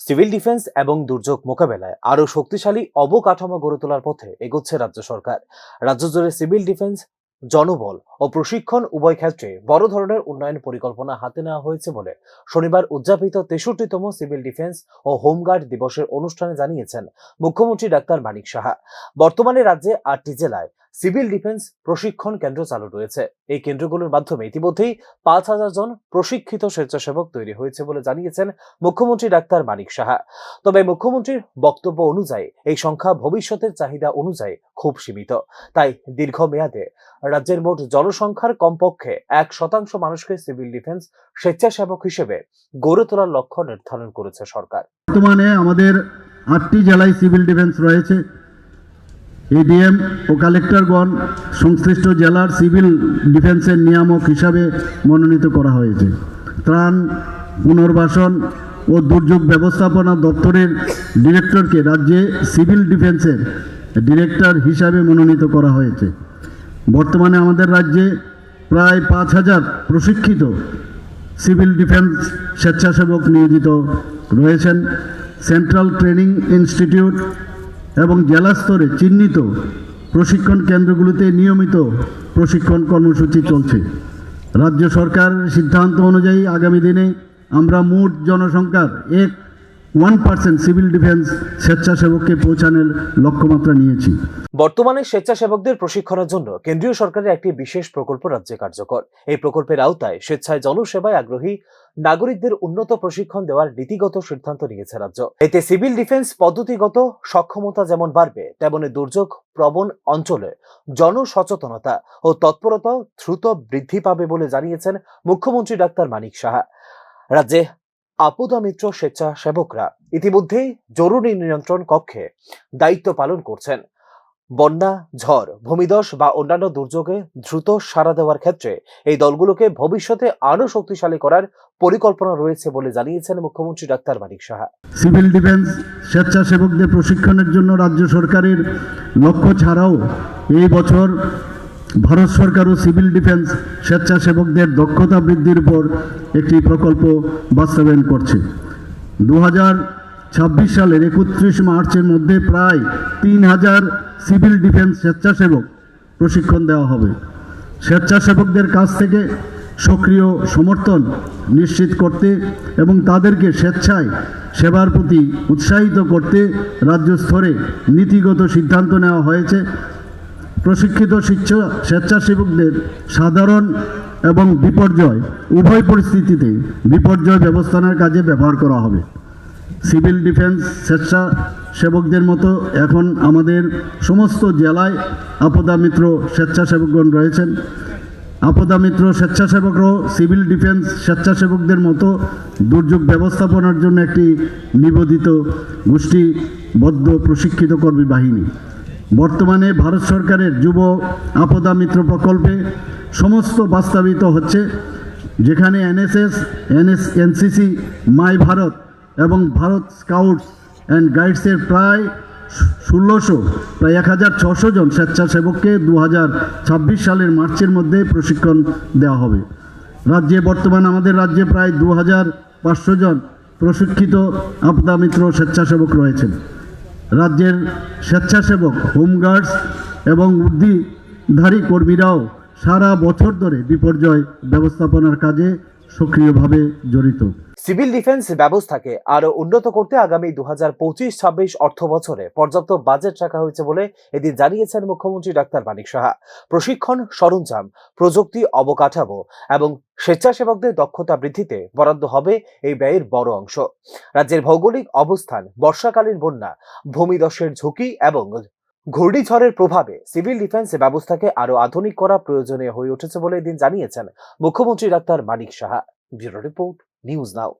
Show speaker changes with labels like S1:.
S1: Civil defence এবং দুর্যোগ মোকাবেলায় আরও শক্তিশালী অবকাঠামো গড়ে তোলার পথে এগোচ্ছে রাজ্য সরকার। রাজ্য জুড়ে সিভিল ডিফেন্স জনবল প্রশিক্ষণ উভয় ক্ষেত্রে বড় ধরনের উন্নয়ন পরিকল্পনা হাতে নেওয়া হয়েছে বলে শনিবার উদযাপিত তেষট্টিতম সিভিল ডিফেন্স ও হোমগার্ড দিবসের অনুষ্ঠানে জানিয়েছেন মুখ্যমন্ত্রী ডাক্তার মানিক সাহা। বর্তমানে রাজ্যে আটটি জেলায় সিভিল ডিফেন্স প্রশিক্ষণ কেন্দ্র চালু রয়েছে। এই কেন্দ্রগুলোর মাধ্যমে ইতিমধ্যেই পাঁচ হাজার জন প্রশিক্ষিত স্বেচ্ছাসেবক তৈরি হয়েছে বলে জানিয়েছেন মুখ্যমন্ত্রী ডাক্তার মানিক সাহা। তবে মুখ্যমন্ত্রীর বক্তব্য অনুযায়ী এই সংখ্যা ভবিষ্যতের চাহিদা অনুযায়ী খুব সীমিত। তাই দীর্ঘমেয়াদে রাজ্যের মোট জনসংখ্যার কমপক্ষে এক শতাংশ মানুষকে সিভিল ডিফেন্স স্বেচ্ছাসেবক হিসেবে গড়ে তোলার লক্ষ্য নির্ধারণ করেছে সরকার।
S2: বর্তমানে আমাদের আটটি জেলায় সিভিল ডিফেন্স রয়েছে। এডিএম, ও কালেক্টরগণ সংশ্লিষ্ট জেলার সিভিল ডিফেন্সের নিয়ামক হিসাবে মনোনীত করা হয়েছে। ত্রাণ, পুনর্বাসন ও দুর্যোগ ব্যবস্থাপনা দপ্তরের ডিরেক্টরকে রাজ্যে সিভিল ডিফেন্সের ডিরেক্টর হিসাবে মনোনীত করা হয়েছে। বর্তমানে আমাদের রাজ্যে প্রায় পাঁচ হাজার প্রশিক্ষিত সিভিল ডিফেন্স স্বেচ্ছাসেবক নিয়োজিত রয়েছেন। সেন্ট্রাল ট্রেনিং ইনস্টিটিউট এবং জেলা স্তরে চিহ্নিত প্রশিক্ষণ কেন্দ্রগুলিতে নিয়মিত প্রশিক্ষণ কর্মসূচি চলছে। রাজ্য সরকারের সিদ্ধান্ত অনুযায়ী আগামী দিনে আমরা মোট জনসংখ্যার এক ওয়ান পার্সেন্ট সিভিল ডিফেন্স স্বেচ্ছাসেবককে পৌঁছানোর লক্ষ্যমাত্রা নিয়েছি।
S1: বর্তমানে স্বেচ্ছাসেবকদের প্রশিক্ষণের জন্য কেন্দ্রীয় সরকারের একটি বিশেষ প্রকল্প রাজ্যে কার্যকর। এই প্রকল্পের আওতায় স্বেচ্ছায় জনসেবায় আগ্রহী নাগরিকদের উন্নত প্রশিক্ষণ দেওয়ার নীতিগত সিদ্ধান্ত নিয়েছে রাজ্য। এতে সিভিল ডিফেন্স পদ্ধতিগত সক্ষমতা যেমন বাড়বে, তেমনি দুর্যোগ প্রবণ অঞ্চলে জনসচেতনতা ও তৎপরতা দ্রুত বৃদ্ধি পাবে বলে জানিয়েছেন মুখ্যমন্ত্রী ডাক্তার মানিক সাহা। রাজ্যে আপদা মিত্র স্বেচ্ছাসেবকরা ইতিমধ্যেই জরুরি নিয়ন্ত্রণ কক্ষে দায়িত্ব পালন করছেন। বন্যা, ঝড়, ভূমিধস বা অন্যান্য দুর্যোগে দ্রুত সাড়া দেওয়ার ক্ষেত্রে এই দলগুলোকে ভবিষ্যতে আরও শক্তিশালী করার পরিকল্পনা রয়েছে বলে জানিয়েছেন মুখ্যমন্ত্রী doctor Manik Saha.
S2: Civil defence স্বেচ্ছাসেবকদের প্রশিক্ষণের জন্য রাজ্য সরকারের লক্ষ্য ছাড়াও এই বছর ভারত সরকার ও সিভিল ডিফেন্স স্বেচ্ছাসেবকদের দক্ষতা বৃদ্ধির উপর একটি প্রকল্প বাস্তবায়ন করছে। দু ছাব্বিশ সালের একত্রিশ মার্চের মধ্যে প্রায় তিন হাজার সিভিল ডিফেন্স স্বেচ্ছাসেবক প্রশিক্ষণ দেওয়া হবে। স্বেচ্ছাসেবকদের কাছ থেকে সক্রিয় সমর্থন নিশ্চিত করতে এবং তাদেরকে স্বেচ্ছায় সেবার প্রতি উৎসাহিত করতে রাজ্য স্তরে নীতিগত সিদ্ধান্ত নেওয়া হয়েছে। প্রশিক্ষিত শিক্ষা স্বেচ্ছাসেবকদের সাধারণ এবং বিপর্যয়, উভয় পরিস্থিতিতে বিপর্যয় ব্যবস্থানের কাজে ব্যবহার করা হবে। সিভিল ডিফেন্স স্বেচ্ছাসেবকদের মতো এখন আমাদের সমস্ত জেলায় আপদা মিত্র স্বেচ্ছাসেবকগণ রয়েছেন। আপদা মিত্র স্বেচ্ছাসেবকরাও সিভিল ডিফেন্স স্বেচ্ছাসেবকদের মতো দুর্যোগ ব্যবস্থাপনার জন্য একটি নিবেদিত, গোষ্ঠীবদ্ধ, প্রশিক্ষিত কর্মী বাহিনী। বর্তমানে ভারত সরকারের যুব আপদা মিত্র প্রকল্পে সমস্ত বাস্তবিত হচ্ছে, যেখানে NSS NS NCC my Bharat এবং ভারত স্কাউটস অ্যান্ড গাইডসের প্রায় ষোলোশো, প্রায় এক হাজার ছশো জন স্বেচ্ছাসেবককে দু হাজার ছাব্বিশ সালের মার্চের মধ্যে প্রশিক্ষণ দেওয়া হবে। রাজ্যে বর্তমান আমাদের রাজ্যে প্রায় দু হাজার পাঁচশো জন প্রশিক্ষিত আপদা মিত্র স্বেচ্ছাসেবক রয়েছেন। রাজ্যের স্বেচ্ছাসেবক হোমগার্ডস এবং উদ্দিধারী কর্মীরাও সারা বছর ধরে বিপর্যয় ব্যবস্থাপনার কাজে সক্রিয়ভাবে জড়িত।
S1: সিভিল ডিফেন্স ব্যবস্থাকে আরও উন্নত করতে আগামী দু হাজার পঁচিশ ছাব্বিশ অর্থ বছরে পর্যাপ্ত বাজেট রাখা হয়েছে বলে এদিন জানিয়েছেন মুখ্যমন্ত্রী ডাক্তার মানিক সাহা। প্রশিক্ষণ, সরঞ্জাম, প্রযুক্তি, অবকাঠামো এবং স্বেচ্ছাসেবকদের দক্ষতা বৃদ্ধিতে বরাদ্দ হবে এই ব্যয়ের বড় অংশ। রাজ্যের ভৌগোলিক অবস্থান, বর্ষাকালীন বন্যা ভূমিদশের ঝুঁকি এবং ঘূর্ণিঝড়ের প্রভাবে সিভিল ডিফেন্স ব্যবস্থাকে আরও আধুনিক করা প্রয়োজনীয় হয়ে উঠেছে বলে এদিন জানিয়েছেন মুখ্যমন্ত্রী doctor Manik Saha. Bureau report, news now.